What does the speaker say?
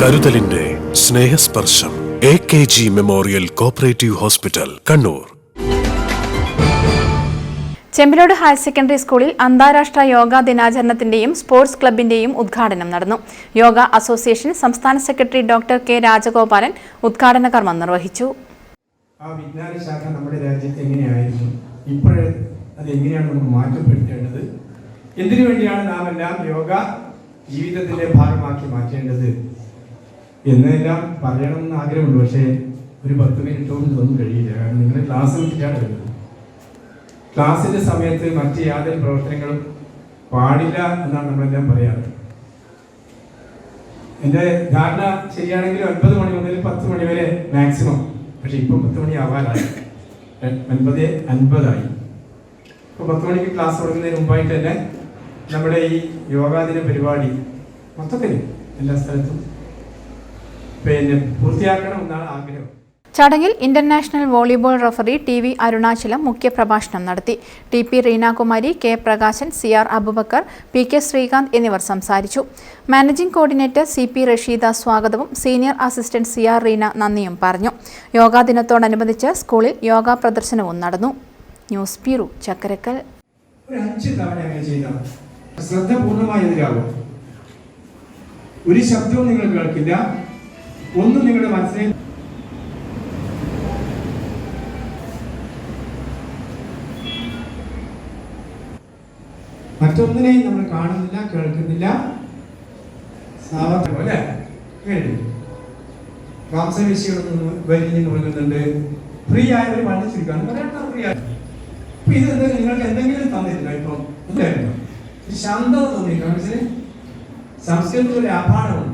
കരുതലിന്റെ Snehasparsham. A K G memorial cooperative hospital Kannur. Chembilode higher secondary സ്കൂളിൽ അന്താരാഷ്ട്ര യോഗാ ദിനാചരണത്തിന്റെയും sports ക്ലബിന്റെയും ഉദ്ഘാടനം നടന്നു. യോഗ അസോസിയേഷൻ സംസ്ഥാന സെക്രട്ടറി ഡോക്ടർ കെ രാജഗോപാലൻ ഉദ്ഘാടന കർമ്മം നിർവഹിച്ചു. ആ വിജ്ഞാന ശാഖ നമ്മുടെ രാജ്യത്ത് എങ്ങനെയായിരുന്നു? ഇപ്പോഴേ അത് എങ്ങനെയാണ് നമുക്ക് മാറ്റപ്പെടുത്തേണ്ടത്? എന്തിനു വേണ്ടിയാണ് നാം എല്ലാം യോഗ ജീവിതത്തിന്റെ ഭാഗമാക്കി മാറ്റേണ്ടത്? എന്നെല്ലാം പറയണമെന്ന് ആഗ്രഹമുണ്ട് പക്ഷേ ഒരു പത്ത് മിനിറ്റ് കൊണ്ട് ഇതൊന്നും കഴിയില്ല. കാരണം നിങ്ങൾ ക്ലാസ് വിട്ടിട്ടാണ് വരുന്നത് ക്ലാസ്സിന്റെ സമയത്ത് മറ്റ് യാതൊരു പ്രവർത്തനങ്ങളും പാടില്ല എന്നാണ് നമ്മളെല്ലാം പറയാറ്. എന്റെ ധാരണ ശരിയാണെങ്കിൽ ഒൻപത് മണി മുതൽ പത്ത് മണി വരെ മാക്സിമം പക്ഷെ ഇപ്പം പത്ത് മണി ആവാനായി ഒൻപത് അൻപതായി. ഇപ്പൊ പത്ത് മണിക്ക് ക്ലാസ് തുടങ്ങുന്നതിന് മുമ്പായിട്ട് തന്നെ നമ്മുടെ ഈ യോഗാദിന പരിപാടി മൊത്തത്തിൽ എല്ലാ സ്ഥലത്തും പിന്നെ പൂർത്തിയാക്കണം എന്നാണ് ആഗ്രഹം. ചടങ്ങിൽ international volleyball referee T V Arunachalam മുഖ്യപ്രഭാഷണം നടത്തി. T P Reenakumari K Prakashan C R Abubakar P K Sreekanth എന്നിവർ സംസാരിച്ചു. Managing coordinator C P Rasheeda സ്വാഗതവും senior assistant C R Reena നന്ദിയും പറഞ്ഞു. യോഗാ ദിനത്തോടനുബന്ധിച്ച് സ്കൂളിൽ യോഗാ പ്രദർശനവും നടന്നു. News bureau Chakkarakkal. ശ്രദ്ധ പൂർണമായി എതിരാകും ഒരു ശബ്ദവും നിങ്ങൾ കേൾക്കില്ല. ഒന്നും നിങ്ങളുടെ മനസ്സിനെ മറ്റൊന്നിനെയും നമ്മൾ കാണുന്നില്ല കേൾക്കുന്നില്ല? മാംസപേശികളൊന്നും വലിഞ്ഞു മുറുകുന്നുണ്ട് ഫ്രീ ആയവർ മണ്ണിച്ചിരിക്കാണ് പറയാത്ത ഫ്രീ ആയി അപ്പൊ ഇത് നിങ്ങൾക്ക് എന്തെങ്കിലും തന്നിട്ടില്ല ഇപ്പം? ശാന്തത തോന്നി കാരണം സംസ്കൃതത്തിൽ ഒരു അപാഠമുണ്ട്